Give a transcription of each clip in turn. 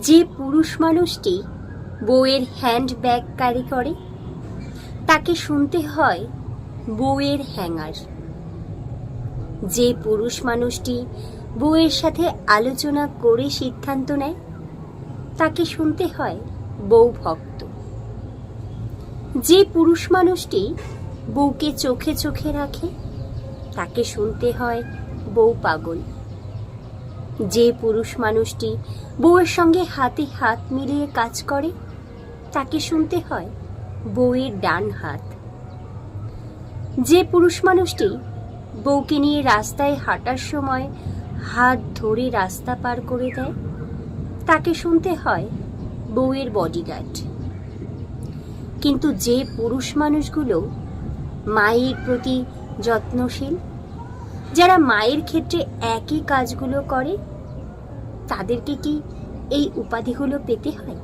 যে পুরুষ মানুষটি বউয়ের হ্যান্ড ব্যাগ ক্যারি করে, তাকে শুনতে হয় বউয়ের হ্যাঙ্গার। যে পুরুষ মানুষটি বউয়ের সাথে আলোচনা করে সিদ্ধান্ত নেয়, তাকে শুনতে হয় বউ ভক্ত। যে পুরুষ মানুষটি বউকে চোখে চোখে রাখে, তাকে শুনতে হয় বউ পাগল। যে পুরুষ মানুষটি বউয়ের সঙ্গে হাতে হাত মিলিয়ে কাজ করে, তাকে শুনতে হয় বউয়ের ডান হাত। যে পুরুষ মানুষটি বউকে নিয়ে রাস্তায় হাঁটার সময় হাত ধরে রাস্তা পার করে দেয়, তাকে শুনতে হয় বউয়ের বডিগার্ড কিন্তু যে পুরুষ মানুষগুলো মায়ের প্রতি যত্নশীল, যারা মায়ের ক্ষেত্রে একই কাজগুলো করে তাদেরকে কি এই উপাধিগুলো পেতে হয়?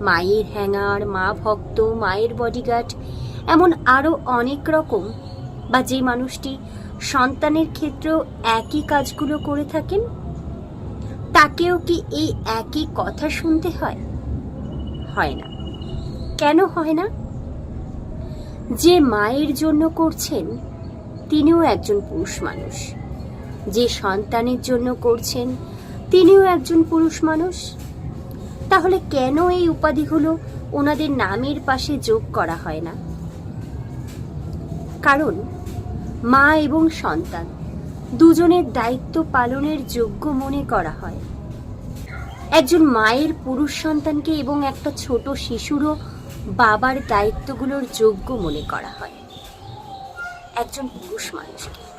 মায়ের হ্যাঙ্গার, মা ভক্ত, মায়ের বডিগার্ড এমন আরও অনেক রকম বা যে মানুষটি সন্তানের ক্ষেত্রেও একই কাজগুলো করে থাকেন? তাকেও কি এই একই কথা শুনতে হয়? হয় না। কেন হয় না? যে মায়ের জন্য করছেন, তিনিও একজন পুরুষ মানুষ। যে সন্তানের জন্য করছেন, তিনিও একজন পুরুষ মানুষ। তাহলে কেন এই উপাধিগুলো ওনাদের নামের পাশে যোগ করা হয় না? কারণ মা এবং সন্তান দুজনের দায়িত্ব পালনের যোগ্য মনে করা হয়। একজন মায়ের পুরুষ সন্তানকে এবং একটা ছোট শিশুরও বাবার দায়িত্বগুলোর যোগ্য মনে করা হয়। একজন পুরুষ মানুষকে।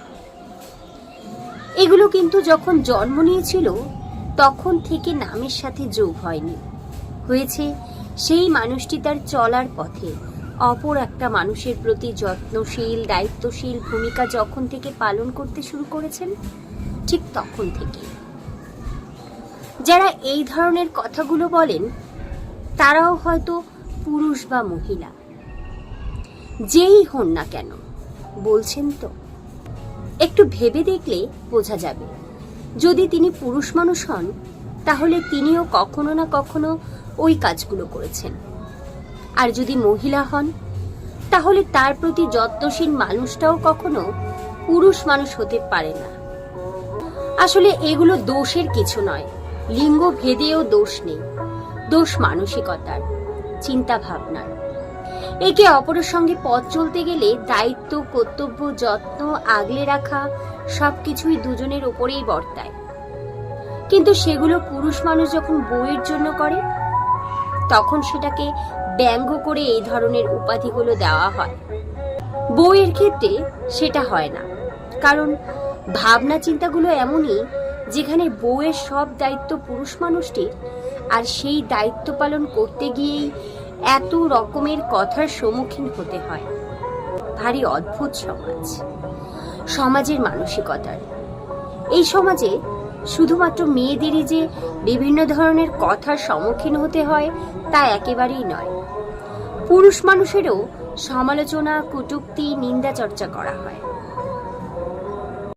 এগুলো কিন্তু যখন জন্ম নিয়েছিল, তখন থেকে নামের সাথে যোগ হয়নি। হয়েছে, সেই মানুষটি তার চলার পথে অপর একটা মানুষের প্রতি যত্নশীল, দায়িত্বশীল ভূমিকা যখন থেকে পালন করতে শুরু করেছেন, ঠিক তখন থেকে। যারা এই ধরনের কথাগুলো বলেন, তারাও হয়তো পুরুষ বা মহিলা। যেই হন না কেন, বলছেন তো। একটু ভেবে দেখলে বোঝা যাবে। যদি তিনি পুরুষ মানুষ হন, তাহলে তিনিও কখনো না কখনো ওই কাজগুলো করেছেন। আর যদি মহিলা হন, তাহলে তার প্রতি যত্নশীল মানুষটাও কখনো পুরুষ মানুষ হতে পারে না। আসলে এগুলো দোষের কিছু নয় লিঙ্গ ভেদেও দোষ নেই। দোষ মানসিকতার চিন্তা ভাবনার একে অপরের সঙ্গে পথ চলতে গেলে দায়িত্ব, কর্তব্য, যত্ন, আগলে রাখা সবকিছুই দুজনের ওপরেই বর্তায়। কিন্তু সেগুলো পুরুষ মানুষ যখন বউয়ের জন্য করে, তখন সেটাকে ব্যঙ্গ করে এই ধরনের উপাধিগুলো দেওয়া হয়। বইয়ের ক্ষেত্রে সেটা হয় না। কারণ ভাবনা চিন্তাগুলো এমনই, যেখানে বউয়ের সব দায়িত্ব পুরুষ মানুষটির, আর সেই দায়িত্ব পালন করতে গিয়েই এত রকমের কথার সম্মুখীন হতে হয়। ভারী অদ্ভুত সমাজ। সমাজের মানসিকতার। এই সমাজে শুধুমাত্র মেয়েদেরই যে বিভিন্ন ধরনের কথার সম্মুখীন হতে হয়, তা একেবারেই নয়। পুরুষ মানুষেরও সমালোচনা, কটূক্তি, নিন্দা চর্চা করা হয়।